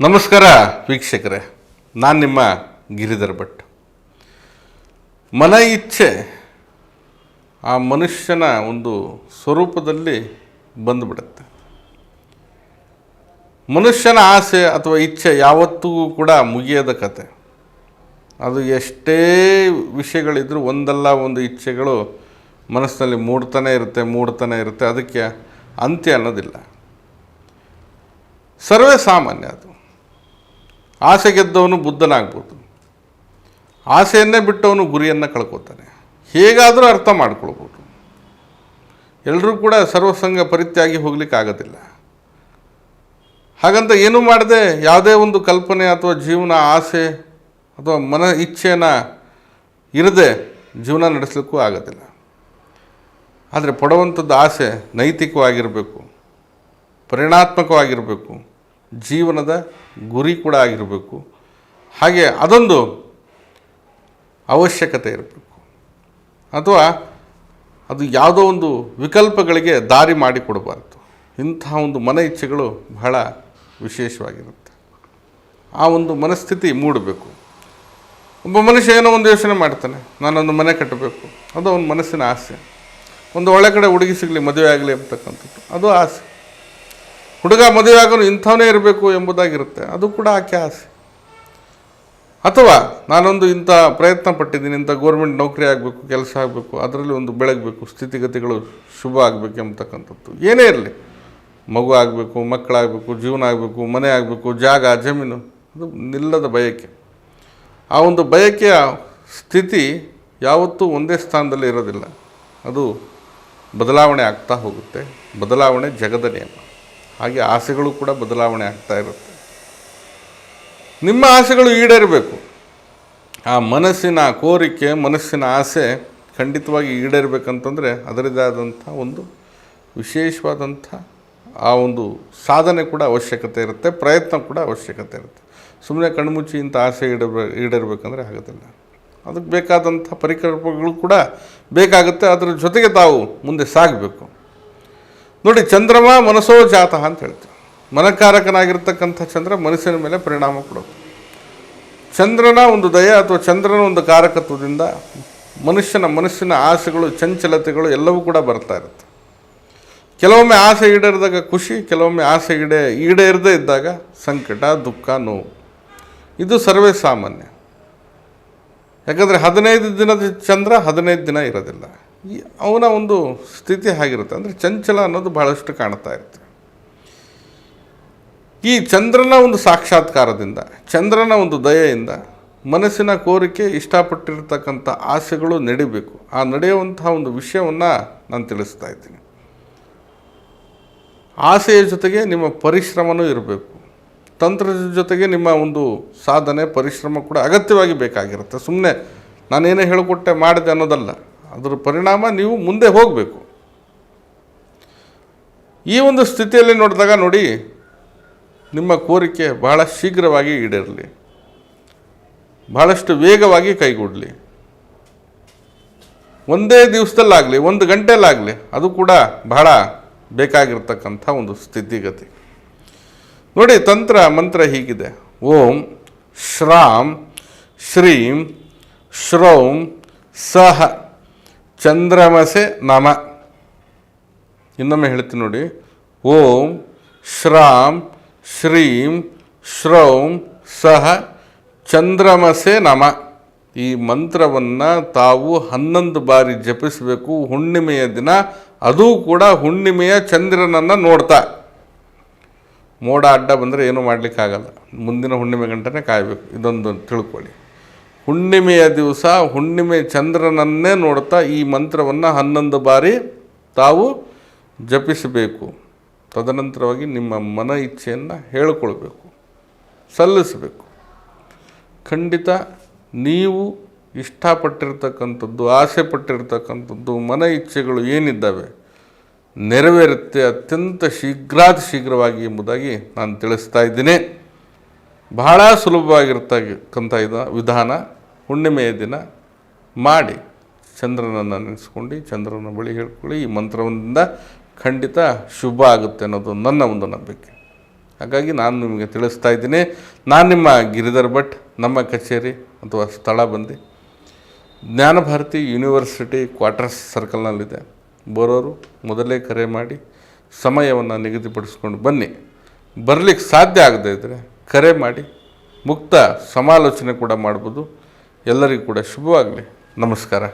ನಮಸ್ಕಾರ ವೀಕ್ಷಕರೇ, ನಾನು ನಿಮ್ಮ ಗಿರಿಧರ್ ಭಟ್. ಮನ ಇಚ್ಛೆ ಆ ಮನುಷ್ಯನ ಒಂದು ಸ್ವರೂಪದಲ್ಲಿ ಬಂದುಬಿಡುತ್ತೆ. ಮನುಷ್ಯನ ಆಸೆ ಅಥವಾ ಇಚ್ಛೆ ಯಾವತ್ತಿಗೂ ಕೂಡ ಮುಗಿಯದ ಕತೆ. ಅದು ಎಷ್ಟೇ ವಿಷಯಗಳಿದ್ರೂ ಒಂದಲ್ಲ ಒಂದು ಇಚ್ಛೆಗಳು ಮನಸ್ಸಿನಲ್ಲಿ ಮೂಡ್ತಾನೆ ಇರುತ್ತೆ ಮೂಡ್ತಾನೆ ಇರುತ್ತೆ, ಅದಕ್ಕೆ ಅಂತ್ಯ ಅನ್ನೋದಿಲ್ಲ. ಸರ್ವೇ ಸಾಮಾನ್ಯ ಅದು. ಆಸೆ ಗೆದ್ದವನು ಬುದ್ಧನಾಗ್ಬೋದು. ಆಸೆಯನ್ನೇ ಬಿಟ್ಟವನು ಗುರಿಯನ್ನು ಕಳ್ಕೊತಾನೆ. ಹೇಗಾದರೂ ಅರ್ಥ ಮಾಡ್ಕೊಳ್ಬೋದು. ಎಲ್ಲರೂ ಕೂಡ ಸರ್ವಸಂಗ ಪರಿತ್ಯಾಗಿ ಹೋಗ್ಲಿಕ್ಕೆ ಆಗೋದಿಲ್ಲ. ಹಾಗಂತ ಏನೂ ಮಾಡದೆ ಯಾವುದೇ ಒಂದು ಕಲ್ಪನೆ ಅಥವಾ ಜೀವನ ಆಸೆ ಅಥವಾ ಮನ ಇಚ್ಛೆನ ಇರದೆ ಜೀವನ ನಡೆಸಲಿಕ್ಕೂ ಆಗೋದಿಲ್ಲ. ಆದರೆ ಪಡುವಂಥದ್ದು ಆಸೆ ನೈತಿಕವಾಗಿರಬೇಕು, ಪರಿಣಾತ್ಮಕವಾಗಿರಬೇಕು. ಜೀವನದ ಗುರಿ ಕೂಡ ಆಗಿರಬೇಕು. ಹಾಗೆ ಅದೊಂದು ಅವಶ್ಯಕತೆ ಇರಬೇಕು. ಅಥವಾ ಅದು ಯಾವುದೋ ಒಂದು ವಿಕಲ್ಪಗಳಿಗೆ ದಾರಿ ಮಾಡಿಕೊಡಬಾರ್ದು. ಇಂತಹ ಒಂದು ಮನ ಇಚ್ಛೆಗಳು ಬಹಳ ವಿಶೇಷವಾಗಿರುತ್ತೆ. ಆ ಒಂದು ಮನಸ್ಥಿತಿ ಮೂಡಬೇಕು. ಒಬ್ಬ ಮನುಷ್ಯ ಏನೋ ಒಂದು ಯೋಚನೆ ಮಾಡ್ತಾನೆ, ನಾನೊಂದು ಮನೆ ಕಟ್ಟಬೇಕು, ಅದು ಅವನ ಮನಸ್ಸಿನ ಆಸೆ. ಒಂದು ಒಳ್ಳೆ ಕಡೆ ಹುಡುಗಿ ಸಿಗಲಿ, ಮದುವೆ ಆಗಲಿ ಅಂತಕ್ಕಂಥದ್ದು, ಅದು ಆಸೆ. ಹುಡುಗ ಮದುವೆ ಆಗೋನು ಇಂಥವನೇ ಇರಬೇಕು ಎಂಬುದಾಗಿರುತ್ತೆ. ಅದು ಕೂಡ ಆಕೆ ಆಸೆ ಅಥವಾ ನಾನೊಂದು ಇಂಥ ಪ್ರಯತ್ನ ಪಟ್ಟಿದ್ದೀನಿ, ಇಂಥ ಗೋರ್ಮೆಂಟ್ ನೌಕರಿ ಆಗಬೇಕು, ಕೆಲಸ ಆಗಬೇಕು, ಅದರಲ್ಲಿ ಒಂದು ಬೆಳಗಬೇಕು, ಸ್ಥಿತಿಗತಿಗಳು ಶುಭ ಆಗಬೇಕು ಎಂಬತಕ್ಕಂಥದ್ದು. ಏನೇ ಇರಲಿ. ಮಗು ಆಗಬೇಕು, ಮಕ್ಕಳಾಗಬೇಕು, ಜೀವನ ಆಗಬೇಕು, ಮನೆ ಆಗಬೇಕು, ಜಾಗ, ಜಮೀನು, ಅದು ನಿಲ್ಲದ ಬಯಕೆ. ಆ ಒಂದು ಬಯಕೆಯ ಸ್ಥಿತಿ ಯಾವತ್ತೂ ಒಂದೇ ಸ್ಥಾನದಲ್ಲಿ ಇರೋದಿಲ್ಲ. ಅದು ಬದಲಾವಣೆ ಆಗ್ತಾ ಹೋಗುತ್ತೆ. ಬದಲಾವಣೆ ಜಗದ ನಿಯಮ. ಹಾಗೆ ಆಸೆಗಳು ಕೂಡ ಬದಲಾವಣೆ ಆಗ್ತಾ ಇರುತ್ತೆ. ನಿಮ್ಮ ಆಸೆಗಳು ಈಡೇರಬೇಕು. ಆ ಮನಸ್ಸಿನ ಕೋರಿಕೆ, ಮನಸ್ಸಿನ ಆಸೆ ಖಂಡಿತವಾಗಿ ಈಡೇರಬೇಕಂತಂದರೆ ಅದರದೇ ಆದಂಥ ಒಂದು ವಿಶೇಷವಾದಂಥ ಆ ಒಂದು ಸಾಧನೆ ಕೂಡ ಅವಶ್ಯಕತೆ ಇರುತ್ತೆ, ಪ್ರಯತ್ನ ಕೂಡ ಅವಶ್ಯಕತೆ ಇರುತ್ತೆ. ಸುಮ್ಮನೆ ಕಣ್ಮುಚ್ಚಿ ಇಂಥ ಆಸೆ ಈಡಬೇ ಈಡೇರಬೇಕಂದ್ರೆ ಆಗೋದಿಲ್ಲ. ಅದಕ್ಕೆ ಬೇಕಾದಂಥ ಪರಿಕಲ್ಪಗಳು ಕೂಡ ಬೇಕಾಗುತ್ತೆ. ಅದರ ಜೊತೆಗೆ ತಾವು ಮುಂದೆ ಸಾಗಬೇಕು. ನೋಡಿ, ಚಂದ್ರಮ ಮನಸ್ಸೋ ಜಾತಃ ಅಂತ ಹೇಳ್ತೀವಿ ಮನಕಾರಕನಾಗಿರ್ತಕ್ಕಂಥ ಚಂದ್ರ ಮನಸ್ಸಿನ ಮೇಲೆ ಪರಿಣಾಮ ಕೊಡೋದು ಚಂದ್ರನ ಒಂದು ದಯ ಅಥವಾ ಚಂದ್ರನ ಒಂದು ಕಾರಕತ್ವದಿಂದ ಮನುಷ್ಯನ ಮನಸ್ಸಿನ ಆಸೆಗಳು, ಚಂಚಲತೆಗಳು ಎಲ್ಲವೂ ಕೂಡ ಬರ್ತಾ ಇರುತ್ತೆ. ಕೆಲವೊಮ್ಮೆ ಆಸೆ ಈಡೇರಿದಾಗ ಖುಷಿ, ಕೆಲವೊಮ್ಮೆ ಆಸೆ ಈಡೇ, ಈಡೇರದೇ ಇದ್ದಾಗ ಸಂಕಟ, ದುಃಖ, ನೋವು. ಇದು ಸರ್ವೇ ಸಾಮಾನ್ಯ. ಯಾಕಂದರೆ ಹದಿನೈದು ದಿನದ ಚಂದ್ರ ಹದಿನೈದು ದಿನ ಇರೋದಿಲ್ಲ. ಈ ಅವನ ಒಂದು ಸ್ಥಿತಿ ಆಗಿರುತ್ತೆ ಅಂದರೆ ಚಂಚಲ ಅನ್ನೋದು ಬಹಳಷ್ಟು ಕಾಣ್ತಾ ಇರುತ್ತೆ. ಈ ಚಂದ್ರನ ಒಂದು ಸಾಕ್ಷಾತ್ಕಾರದಿಂದ, ಚಂದ್ರನ ಒಂದು ದಯೆಯಿಂದ ಮನಸ್ಸಿನ ಕೋರಿಕೆ, ಇಷ್ಟಪಟ್ಟಿರ್ತಕ್ಕಂಥ ಆಸೆಗಳು ನಡಿಬೇಕು. ಆ ನಡೆಯುವಂತಹ ಒಂದು ವಿಷಯವನ್ನು ನಾನು ತಿಳಿಸ್ತಾ ಇದ್ದೀನಿ. ಆಸೆಯ ಜೊತೆಗೆ ನಿಮ್ಮ ಪರಿಶ್ರಮನೂ ಇರಬೇಕು. ತಂತ್ರದ ಜೊತೆಗೆ ನಿಮ್ಮ ಒಂದು ಸಾಧನೆ, ಪರಿಶ್ರಮ ಕೂಡ ಅಗತ್ಯವಾಗಿ ಬೇಕಾಗಿರುತ್ತೆ. ಸುಮ್ಮನೆ ನಾನೇನೇ ಹೇಳಿಕೊಟ್ಟೆ ಮಾಡಿದೆ ಅನ್ನೋದಲ್ಲ. ಅದರ ಪರಿಣಾಮ ನೀವು ಮುಂದೆ ಹೋಗಬೇಕು. ಈ ಒಂದು ಸ್ಥಿತಿಯಲ್ಲಿ ನೋಡಿದಾಗ ನೋಡಿ, ನಿಮ್ಮ ಕೋರಿಕೆ ಬಹಳ ಶೀಘ್ರವಾಗಿ ಈಡೇರಲಿ. ಬಹಳಷ್ಟು ವೇಗವಾಗಿ ಕೈಗೂಡಲಿ. ಒಂದೇ ದಿವಸದಲ್ಲಾಗಲಿ, ಒಂದು ಗಂಟೆಯಲ್ಲಾಗಲಿ, ಅದು ಕೂಡ ಬಹಳ ಬೇಕಾಗಿರ್ತಕ್ಕಂಥ ಒಂದು ಸ್ಥಿತಿಗತಿ. ನೋಡಿ, ತಂತ್ರ, ಮಂತ್ರ ಹೀಗಿದೆ. ಓಂ, ಶ್ರಾಂ, ಶ್ರೀಂ, ಶ್ರೌಂ, ಸಹ. ಚಂದ್ರಮಸೆ ನಮ. ಇನ್ನೊಮ್ಮೆ ಹೇಳ್ತೀನಿ ನೋಡಿ. ಓಂ ಶ್ರಾಂ ಶ್ರೀಂ ಶ್ರೌಂ ಸಹ ಚಂದ್ರಮಸೆ ನಮ. ಈ ಮಂತ್ರವನ್ನು ತಾವು ಹನ್ನೊಂದು ಬಾರಿ ಜಪಿಸಬೇಕು. ಹುಣ್ಣಿಮೆಯ ದಿನ ಅದೂ ಕೂಡ ಹುಣ್ಣಿಮೆಯ ಚಂದ್ರನನ್ನು ನೋಡ್ತಾ. ಮೋಡ ಅಡ್ಡ ಬಂದರೆ ಏನೂ ಮಾಡಲಿಕ್ಕಾಗಲ್ಲ. ಮುಂದಿನ ಹುಣ್ಣಿಮೆ ಗಂಟನೇ ಕಾಯಬೇಕು. ಇದೊಂದು ತಿಳ್ಕೊಳ್ಳಿ. ಹುಣ್ಣಿಮೆಯ ದಿವಸ ಹುಣ್ಣಿಮೆ ಚಂದ್ರನನ್ನೇ ನೋಡ್ತಾ ಈ ಮಂತ್ರವನ್ನು ಹನ್ನೊಂದು ಬಾರಿ ತಾವು ಜಪಿಸಬೇಕು. ತದನಂತರವಾಗಿ ನಿಮ್ಮ ಮನ ಇಚ್ಛೆಯನ್ನು ಹೇಳಿಕೊಳ್ಬೇಕು. ಸಲ್ಲಿಸಬೇಕು. ಖಂಡಿತ ನೀವು ಇಷ್ಟಪಟ್ಟಿರ್ತಕ್ಕಂಥದ್ದು ಆಸೆ ಪಟ್ಟಿರ್ತಕ್ಕಂಥದ್ದು ಮನ ಇಚ್ಛೆಗಳು ಏನಿದ್ದಾವೆ ನೆರವೇರುತ್ತೆ ಅತ್ಯಂತ ಶೀಘ್ರಾತಿ ಶೀಘ್ರವಾಗಿ ಎಂಬುದಾಗಿ ನಾನು ತಿಳಿಸ್ತಾ ಇದ್ದೀನಿ. ಬಹಳ ಸುಲಭವಾಗಿರ್ತಕ್ಕಂಥ ಇದು ವಿಧಾನ. ಹುಣ್ಣಿಮೆಯ ದಿನ ಮಾಡಿ ಚಂದ್ರನನ್ನು ನೆನೆಸ್ಕೊಂಡು ಚಂದ್ರನ ಬಳಿ ಹೇಳ್ಕೊಳ್ಳಿ ಈ ಮಂತ್ರದಿಂದ ಖಂಡಿತ ಶುಭ ಆಗುತ್ತೆ ಅನ್ನೋದು ನನ್ನ ಒಂದು ನಂಬಿಕೆ. ಹಾಗಾಗಿ ನಾನು ನಿಮಗೆ ತಿಳಿಸ್ತಾ ಇದ್ದೀನಿ. ನಾನು ನಿಮ್ಮ ಗಿರಿಧರ್ ಭಟ್, ನಮ್ಮ ಕಚೇರಿ ಅಥವಾ ಸ್ಥಳ ಬಂದು ಜ್ಞಾನಭಾರತಿ ಯೂನಿವರ್ಸಿಟಿ ಕ್ವಾರ್ಟರ್ಸ್ ಸರ್ಕಲ್ನಲ್ಲಿದೆ. ಬರೋರು ಮೊದಲೇ ಕರೆ ಮಾಡಿ ಸಮಯವನ್ನು ನಿಗದಿಪಡಿಸ್ಕೊಂಡು ಬನ್ನಿ. ಬರಲಿಕ್ಕೆ ಸಾಧ್ಯ ಆಗದೇ ಇದ್ದರೆ ಕರೆ ಮಾಡಿ ಮುಕ್ತ ಸಮಾಲೋಚನೆ ಕೂಡ ಮಾಡ್ಬೋದು. ಎಲ್ಲರಿಗೂ ಕೂಡ ಶುಭವಾಗಲಿ. ನಮಸ್ಕಾರ.